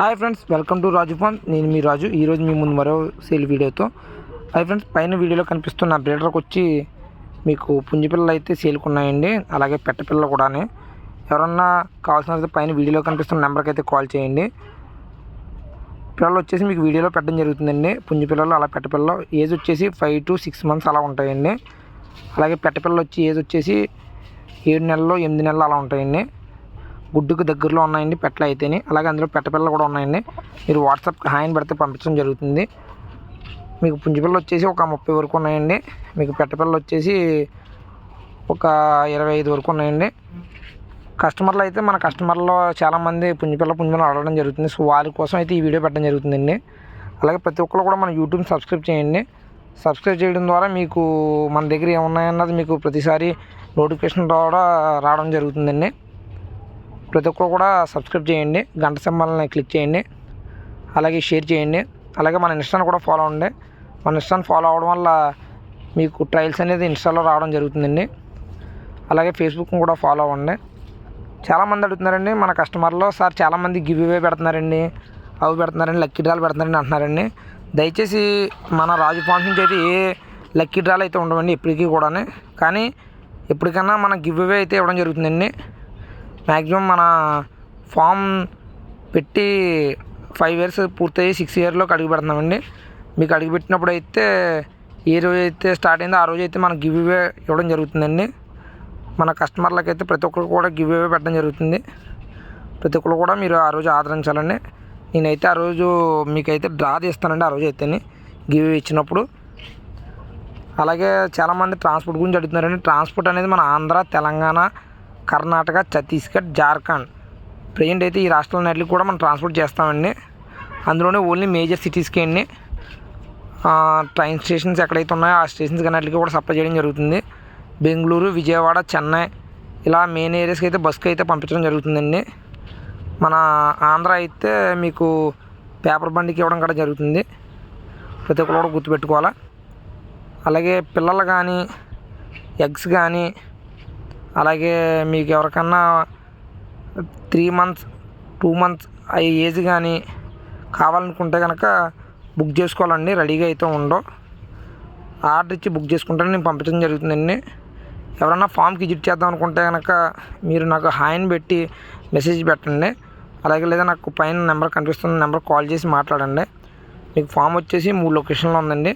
Hi friends welcome to Raju farm. నేను మీ రాజు. ఈరోజు మీ ముందు మరో సేల్ వీడియోతో. హాయ్ ఫ్రెండ్స్ పైన వీడియోలో కనిపిస్తున్న బ్రీడర్కి వచ్చి మీకు పుంజి పిల్లలు అయితే సేల్కి ఉన్నాయండి. అలాగే పెట్ట పిల్లలు కూడా ఎవరన్నా కావాల్సిన అయితే పైన వీడియోలో కనిపిస్తున్న నెంబర్కి అయితే కాల్ చేయండి. పిల్లలు వచ్చేసి మీకు వీడియోలో పెట్టడం జరుగుతుందండి. పుంజి పిల్లలు అలా పెట్ట పిల్లలు ఏజ్ వచ్చేసి ఫైవ్ టు సిక్స్ మంత్స్ అలా ఉంటాయండి. అలాగే పెట్ట పిల్లలు వచ్చి ఏజ్ వచ్చేసి ఏడు నెలలు ఎనిమిది నెలలు అలా ఉంటాయండి. గుడ్డుకు దగ్గరలో ఉన్నాయండి పెట్టలు అయితేనే. అలాగే అందులో పెట్టపిల్లలు కూడా ఉన్నాయండి. మీరు వాట్సాప్కి హాయిని పెడితే పంపించడం జరుగుతుంది. మీకు పుంజిపిల్లలు వచ్చేసి ఒక ముప్పై వరకు ఉన్నాయండి. మీకు పెట్టపిల్లలు వచ్చేసి ఒక ఇరవై ఐదు వరకు ఉన్నాయండి. కస్టమర్లు అయితే మన కస్టమర్లో చాలామంది పుంజిపిల్ల పుంజిపిల్ల అడగడం జరుగుతుంది. సో వారి కోసం అయితే ఈ వీడియో పెట్టడం జరుగుతుందండి. అలాగే ప్రతి ఒక్కరు కూడా మన యూట్యూబ్ సబ్స్క్రైబ్ చేయండి. సబ్స్క్రైబ్ చేయడం ద్వారా మీకు మన దగ్గర ఏమున్నాయన్నది మీకు ప్రతిసారి నోటిఫికేషన్ ద్వారా రావడం జరుగుతుందండి. ప్రతి ఒక్కరు కూడా సబ్స్క్రైబ్ చేయండి గంట సింబల్ని క్లిక్ చేయండి అలాగే షేర్ చేయండి అలాగే మన ఇన్స్టాని కూడా ఫాలో అవ్వండి. మన ఇన్స్టాని ఫాలో అవ్వడం వల్ల మీకు ట్రయల్స్ అనేది ఇన్స్టాలో రావడం జరుగుతుందండి. అలాగే ఫేస్బుక్ కూడా ఫాలో అవ్వండి. చాలామంది అడుగుతున్నారండి మన కస్టమర్లో సార్ చాలామంది గివ్ అవే పెడుతున్నారండి అవి పెడుతున్నారండి లక్కీ డ్రాలు పెడుతున్నారండి అంటున్నారండి. దయచేసి మన రాజు ఫాన్స్ నుంచి అయితే ఏ లక్కీ డ్రాలు అయితే ఉండవండి ఎప్పటికీ కూడా కానీ ఎప్పటికన్నా మన గివ్ ఇవే అయితే ఇవ్వడం జరుగుతుందండి. మ్యాక్సిమం మన ఫామ్ పెట్టి ఫైవ్ ఇయర్స్ పూర్తయ్యి సిక్స్ ఇయర్లోకి అడుగు పెడుతున్నామండి. మీకు అడుగు పెట్టినప్పుడు అయితే ఏ రోజు అయితే స్టార్ట్ అయిందో ఆ రోజు అయితే మనకు గివ్ ఇవే ఇవ్వడం జరుగుతుందండి. మన కస్టమర్లకు అయితే ప్రతి ఒక్కరు కూడా గివ్ ఇవే పెట్టడం జరుగుతుంది. ప్రతి ఒక్కరు కూడా మీరు ఆ రోజు ఆదరించాలండి. నేనైతే ఆ రోజు మీకైతే డ్రా తీస్తానండి ఆ రోజు అయితేనే గివ్ ఇచ్చినప్పుడు. అలాగే చాలామంది ట్రాన్స్పోర్ట్ గురించి అడుగుతున్నారండి. ట్రాన్స్పోర్ట్ అనేది మన ఆంధ్ర తెలంగాణ కర్ణాటక ఛత్తీస్గఢ్ జార్ఖండ్. ప్రజెంట్ అయితే ఈ రాష్ట్రాలన్నిటికి కూడా మనం ట్రాన్స్పోర్ట్ చేస్తామండి. అందులోనే ఓన్లీ మేజర్ సిటీస్కి అండి. ట్రైన్ స్టేషన్స్ ఎక్కడైతే ఉన్నాయో ఆ స్టేషన్స్ అన్నిటికీ కూడా సప్లై చేయడం జరుగుతుంది. బెంగళూరు విజయవాడ చెన్నై ఇలా మెయిన్ ఏరియాస్కి అయితే బస్కి అయితే పంపించడం జరుగుతుందండి. మన ఆంధ్ర అయితే మీకు పేపర్ బండికి ఇవ్వడం కూడా జరుగుతుంది. ప్రతి ఒక్కరు కూడా గుర్తుపెట్టుకోవాలా. అలాగే పిల్లలు కానీ ఎగ్స్ కానీ అలాగే మీకు ఎవరికన్నా త్రీ మంత్స్ టూ మంత్స్ అయ్యే ఏజ్ కానీ కావాలనుకుంటే కనుక బుక్ చేసుకోవాలండి. రెడీగా అయితే ఉండవు. ఆర్డర్ ఇచ్చి బుక్ చేసుకుంటే నేను పంపించడం జరుగుతుందండి ఎవరన్నా ఫామ్కి విజిట్ చేద్దాం అనుకుంటే కనుక మీరు నాకు హాయిని పెట్టి మెసేజ్ పెట్టండి. అలాగే లేదా నాకు పైన నెంబర్ కనిపిస్తున్న నెంబర్ కాల్ చేసి మాట్లాడండి. మీకు ఫామ్ వచ్చేసి మూడు లొకేషన్లో ఉందండి.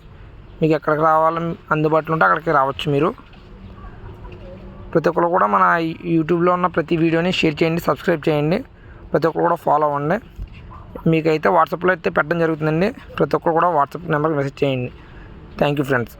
మీకు ఎక్కడికి రావాలని అందుబాటులో ఉంటే అక్కడికి రావచ్చు మీరు. ప్రతి ఒక్కరు కూడా మన యూట్యూబ్లో ఉన్న ప్రతి వీడియోని షేర్ చేయండి సబ్స్క్రైబ్ చేయండి. ప్రతి ఒక్కరు కూడా ఫాలో అవ్వండి. మీకైతే వాట్సాప్లో అయితే పెట్టడం జరుగుతుందండి. ప్రతి ఒక్కరు కూడా వాట్సాప్ నెంబర్కి మెసేజ్ చేయండి. Thank you friends.